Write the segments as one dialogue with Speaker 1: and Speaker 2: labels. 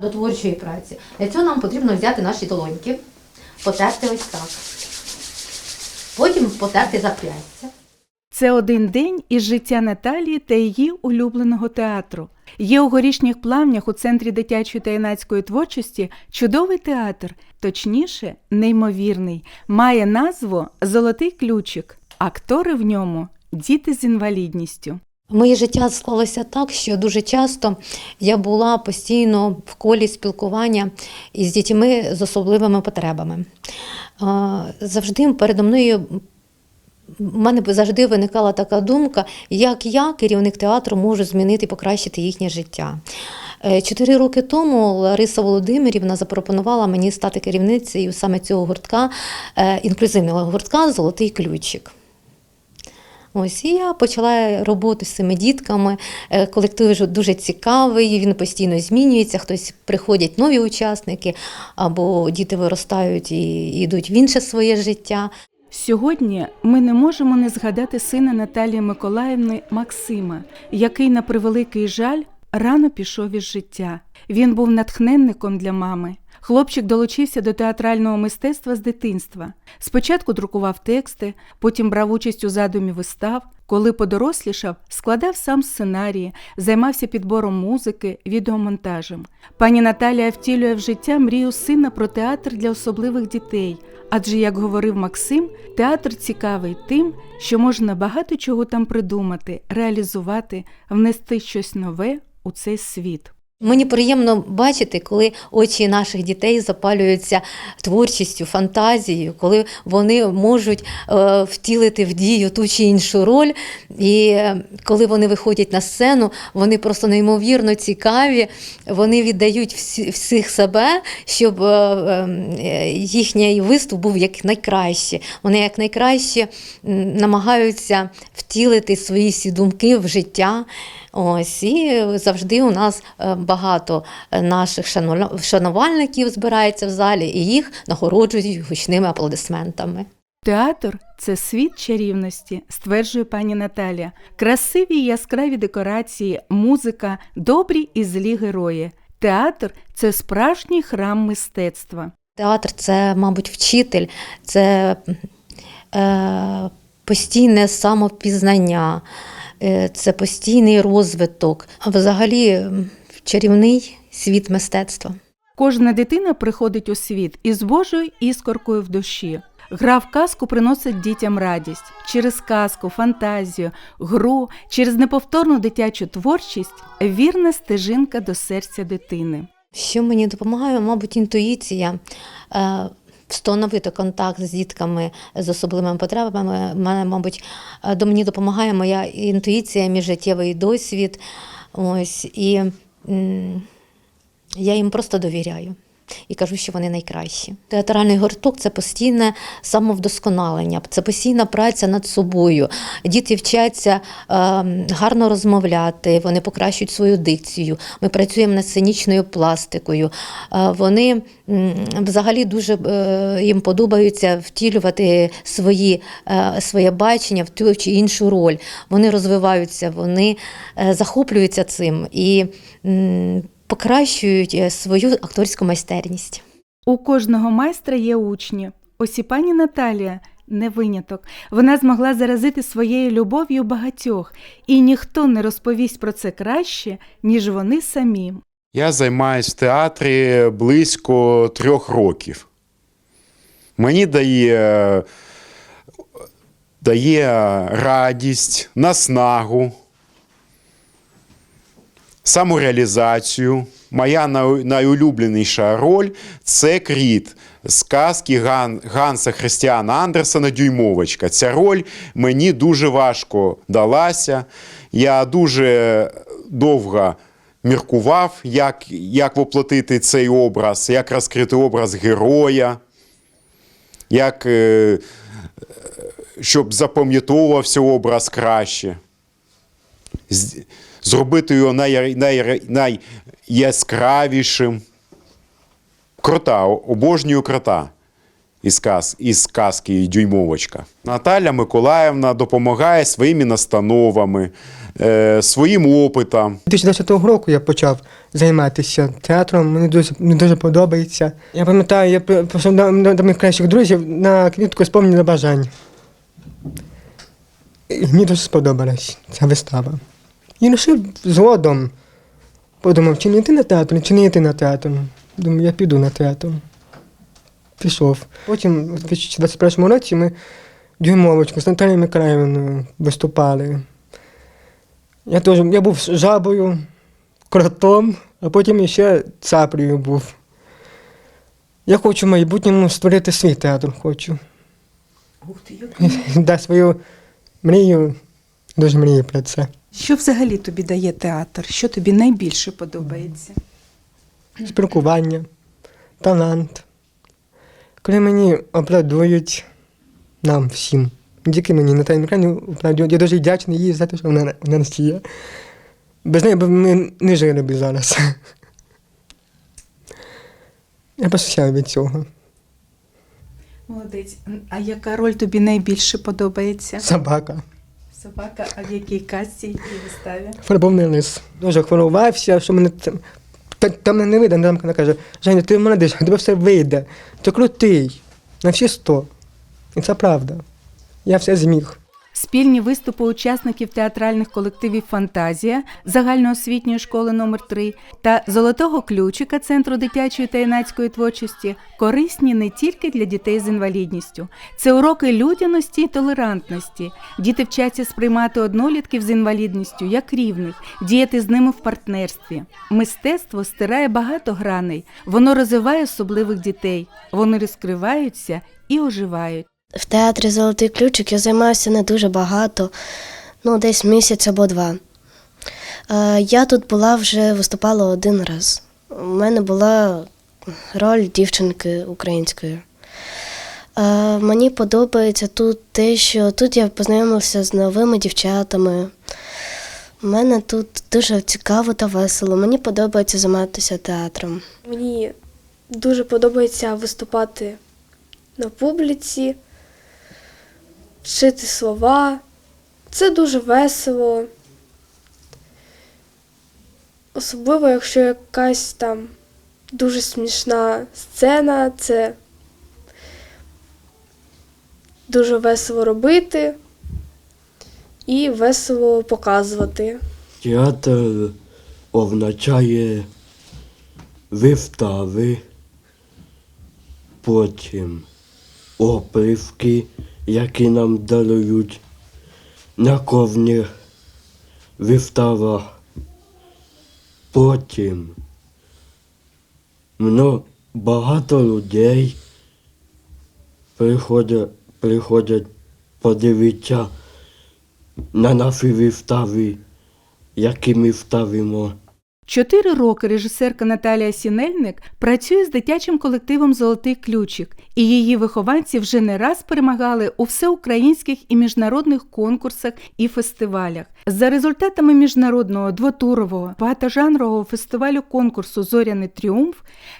Speaker 1: до творчої праці. Для цього нам потрібно взяти наші долоньки, потерти ось так. Потім потерти зап'ястя.
Speaker 2: Це один день із життя Наталії та її улюбленого театру. Є у горішніх плавнях у центрі дитячої та юнацької творчості чудовий театр, точніше, неймовірний, має назву Золотий ключик. Актори в ньому діти з інвалідністю.
Speaker 1: Моє життя склалося так, що дуже часто я була постійно в колі спілкування із дітьми з особливими потребами. Завжди передо мною в мене завжди виникала така думка, як я, керівник театру, можу змінити і покращити їхнє життя. Е, Чотири роки тому Лариса Володимирівна запропонувала мені стати керівницею саме цього гуртка, е, інклюзивного гуртка Золотий ключик. Ось і я почала роботу з цими дітками. Е, Колектив дуже цікавий, він постійно змінюється. Хтось приходять нові учасники, або діти виростають і йдуть в інше своє життя.
Speaker 2: Сьогодні ми не можемо не згадати сина Наталії Миколаївни Максима, який, на превеликий жаль, рано пішов із життя. Він був натхненником для мами. Хлопчик долучився до театрального мистецтва з дитинства. Спочатку друкував тексти, потім брав участь у задумі вистав. Коли подорослішав, складав сам сценарії, займався підбором музики, відеомонтажем. Пані Наталія втілює в життя мрію сина про театр для особливих дітей. Адже, як говорив Максим, театр цікавий тим, що можна багато чого там придумати, реалізувати, внести щось нове у цей світ.
Speaker 1: Мені приємно бачити, коли очі наших дітей запалюються творчістю, фантазією, коли вони можуть е, втілити в дію ту чи іншу роль. І е, коли вони виходять на сцену, вони просто неймовірно цікаві, вони віддають всі, всіх себе, щоб е, їхній виступ був як найкраще. Вони як найкраще намагаються втілити свої всі думки в життя. Ось і завжди у нас е, багато наших шану- шанувальників збирається в залі, і їх нагороджують гучними аплодисментами.
Speaker 2: Театр це світ чарівності, стверджує пані Наталія. Красиві яскраві декорації, музика, добрі і злі герої. Театр це справжній храм мистецтва.
Speaker 1: Театр це, мабуть, вчитель, це е, постійне самопізнання, е, це постійний розвиток, а взагалі чарівний світ мистецтва.
Speaker 2: Кожна дитина приходить у світ із Божою іскоркою в душі. Гра в казку приносить дітям радість через казку, фантазію, гру, через неповторну дитячу творчість вірна стежинка до серця дитини.
Speaker 1: Що мені допомагає, мабуть, інтуїція. Встановити контакт з дітками з особливими потребами. Мене, мабуть, е, до мені допомагає моя інтуїція, мій життєвий досвід. Ось, і я їм просто довіряю. І кажу, що вони найкращі. Театральний гурток це постійне самовдосконалення, це постійна праця над собою. Діти вчаться е, гарно розмовляти, вони покращують свою дикцію. Ми працюємо над сценічною пластикою. Е, вони взагалі дуже е, їм подобається втілювати свої, е, своє бачення в ту чи іншу роль. Вони розвиваються, вони захоплюються цим і покращують е, свою акторську майстерність.
Speaker 2: У кожного майстра є учні. Ось і пані Наталія не виняток. Вона змогла заразити своєю любов'ю багатьох, і ніхто не розповість про це краще, ніж вони самі.
Speaker 3: Я займаюсь в театрі близько трьох років. Мені дає, дає радість, наснагу, самореалізацію. Моя найулюбленіша роль це кріт з казки Ган, Ганса Христіана Андерсена Дюймовочка. Ця роль мені дуже важко далася. Я дуже довго міркував, як, як воплотити цей образ, як розкрити образ героя, як, е, щоб запам'ятовувався образ краще. Зробити його най, най, найяскравішим. Крота, обожнюю крота. із, каз, із казки Дюймовочка. Наталя Миколаївна допомагає своїми настановами, е, своїм опитом.
Speaker 4: 2010 року я почав займатися театром, мені дуже, мені дуже подобається. Я пам'ятаю, я при- прийшов до, до, моїх кращих друзів на квітку сповнення бажань. І мені дуже сподобалась ця вистава. І вирішив згодом. Подумав, чи не йти на театр, чи не йти на театр. Думаю, я піду на театр. Пішов. Потім, у 2021 році, ми дюймовочку з Наталією Миколаївною виступали. Я теж я був жабою, кротом, а потім ще цаплею був. Я хочу в майбутньому створити свій театр, хочу.
Speaker 2: Ух ти, як
Speaker 4: Да, свою мрію, дуже мрію про це.
Speaker 2: Що взагалі тобі дає театр? Що тобі найбільше подобається?
Speaker 4: Спілкування, талант. Коли мені аплодують нам всім. Тільки мені на екрані аплодують. Я дуже вдячний їй за те, що вона, вона нас є. Без неї б ми не жили б зараз. Я пощаю від цього.
Speaker 2: Молодець. А яка роль тобі найбільше подобається?
Speaker 4: Собака.
Speaker 2: Собака, а в якій касті, якій виставі?
Speaker 4: Фарбовний лис. Дуже хвилювався, що мене там. Та, там мене не вийде, там вона каже, Женя, ти молодець, тебе все вийде. Ти крутий. На всі сто. І це правда. Я все зміг.
Speaker 2: Спільні виступи учасників театральних колективів Фантазія загальноосвітньої школи номер 3 та Золотого ключика Центру дитячої та юнацької творчості корисні не тільки для дітей з інвалідністю. Це уроки людяності і толерантності. Діти вчаться сприймати однолітків з інвалідністю як рівних, діяти з ними в партнерстві. Мистецтво стирає багато граней, воно розвиває особливих дітей, вони розкриваються і оживають.
Speaker 5: В театрі Золотий ключик я займаюся не дуже багато, ну десь місяць або два. Е, я тут була вже виступала один раз. У мене була роль дівчинки української. Е, мені подобається тут те, що тут я познайомилася з новими дівчатами. У мене тут дуже цікаво та весело. Мені подобається займатися театром.
Speaker 6: Мені дуже подобається виступати на публіці, вчити слова. Це дуже весело. Особливо, якщо якась там дуже смішна сцена, це дуже весело робити і весело показувати.
Speaker 7: Театр означає вистави, потім оплівки, які нам дарують на кожних виставах. Потім мно, багато людей приходять, приходять подивитися на наші вистави, які ми ставимо.
Speaker 2: Чотири роки режисерка Наталія Сінельник працює з дитячим колективом Золотий ключик, і її вихованці вже не раз перемагали у всеукраїнських і міжнародних конкурсах і фестивалях. За результатами міжнародного двотурового багатожанрового фестивалю конкурсу Зоряний тріумф,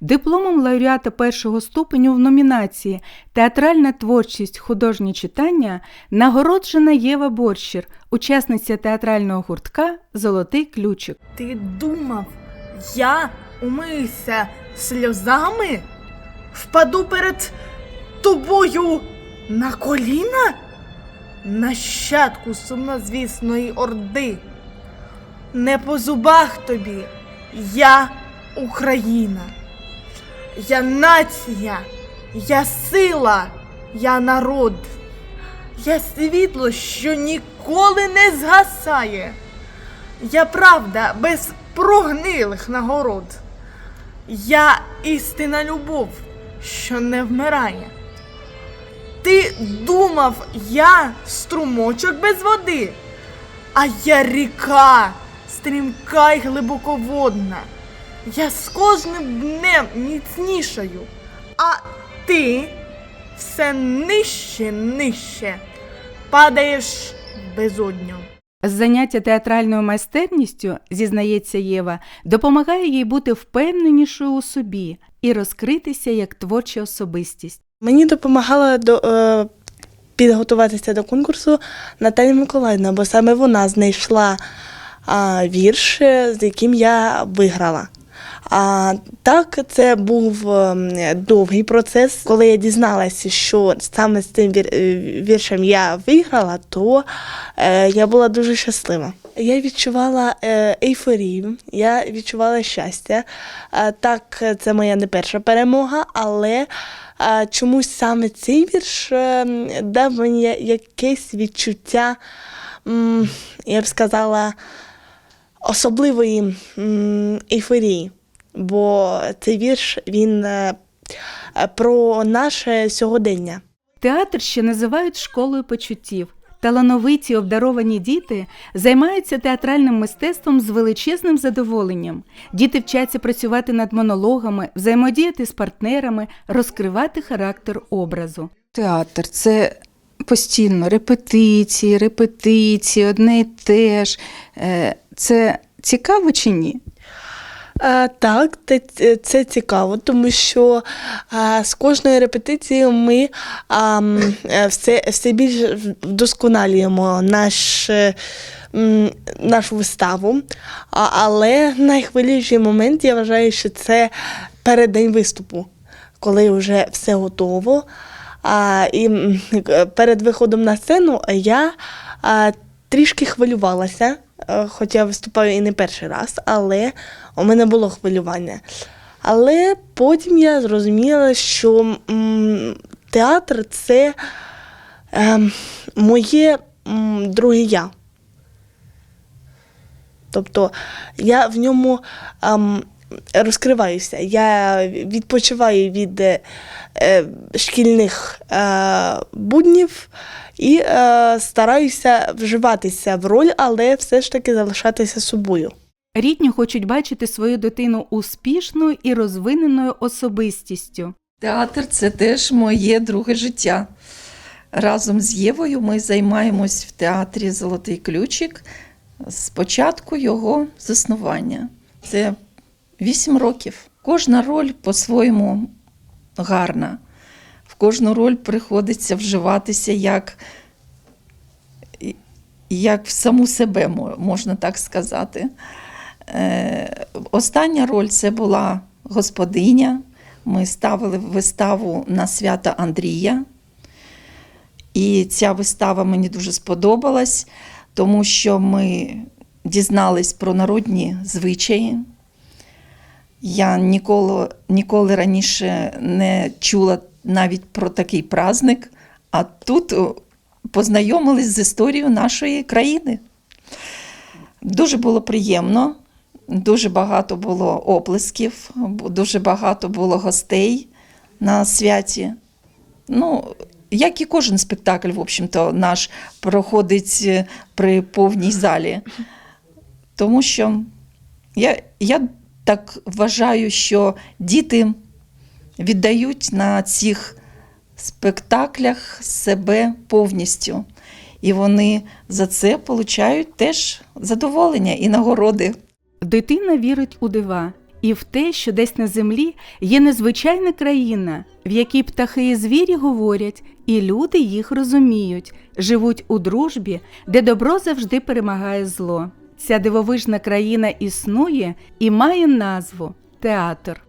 Speaker 2: дипломом лауреата першого ступеню в номінації Театральна творчість художні читання нагороджена Єва Борщір, учасниця театрального гуртка Золотий ключик.
Speaker 8: Ти думав, я умиюся сльозами? Впаду перед тобою на коліна? Нащадку сумнозвісної орди. Не по зубах тобі, я Україна. Я нація, я сила, я народ. Я світло, що ніколи не згасає. Я правда без прогнилих нагород. Я істина любов, що не вмирає. Ти думав, я струмочок без води, а я ріка, стрімка й глибоководна. Я з кожним днем міцнішаю, а ти все нижче, нижче падаєш безодню.
Speaker 2: Заняття театральною майстерністю, зізнається Єва, допомагає їй бути впевненішою у собі і розкритися як творча особистість.
Speaker 9: Мені допомагала до, е, підготуватися до конкурсу Наталя Миколаївна, бо саме вона знайшла е, вірш, з яким я виграла. А так, це був ем, довгий процес. Коли я дізналася, що саме з цим е, віршем я виграла, то е, я була дуже щаслива. Я відчувала е, ейфорію, я відчувала щастя. Так, це моя не перша перемога, але чомусь саме цей вірш е, дав мені якесь відчуття, я б сказала, особливої ейфорії. Бо цей вірш він е, про наше сьогодення.
Speaker 2: Театр ще називають школою почуттів. Талановиті обдаровані діти займаються театральним мистецтвом з величезним задоволенням. Діти вчаться працювати над монологами, взаємодіяти з партнерами, розкривати характер образу. Театр це постійно репетиції, репетиції, одне й те ж. Е, Це цікаво чи ні?
Speaker 9: Е, Так, це, це цікаво, тому що е, з кожною репетицією ми а, е, все, все більш вдосконалюємо наш, е, нашу виставу. А, але найхвилюючий момент, я вважаю, що це переддень виступу, коли вже все готово. А, і е, перед виходом на сцену я а, трішки хвилювалася, е, хоча я виступаю і не перший раз, але у мене було хвилювання. Але потім я зрозуміла, що театр це ем, моє друге я. Тобто я в ньому ем, розкриваюся, я відпочиваю від е, е, шкільних е, буднів і е, стараюся вживатися в роль, але все ж таки залишатися собою.
Speaker 2: Рідні хочуть бачити свою дитину успішною і розвиненою особистістю.
Speaker 10: Театр це теж моє друге життя. Разом з Євою ми займаємось в театрі Золотий ключик з початку його заснування. Це вісім років. Кожна роль по-своєму гарна. В кожну роль приходиться вживатися як, як в саму себе, можна так сказати. Е, Остання роль це була господиня. Ми ставили виставу на свята Андрія. І ця вистава мені дуже сподобалась, тому що ми дізнались про народні звичаї. Я ніколи, ніколи раніше не чула навіть про такий праздник, а тут познайомились з історією нашої країни. Дуже було приємно, дуже багато було оплесків, дуже багато було гостей на святі. Ну, як і кожен спектакль, в общем-то, наш проходить е, при повній залі. Тому що я, я так вважаю, що діти віддають на цих спектаклях себе повністю. І вони за це отримують теж задоволення і нагороди.
Speaker 2: Дитина вірить у дива і в те, що десь на землі є незвичайна країна, в якій птахи і звірі говорять, і люди їх розуміють, живуть у дружбі, де добро завжди перемагає зло. Ця дивовижна країна існує і має назву театр.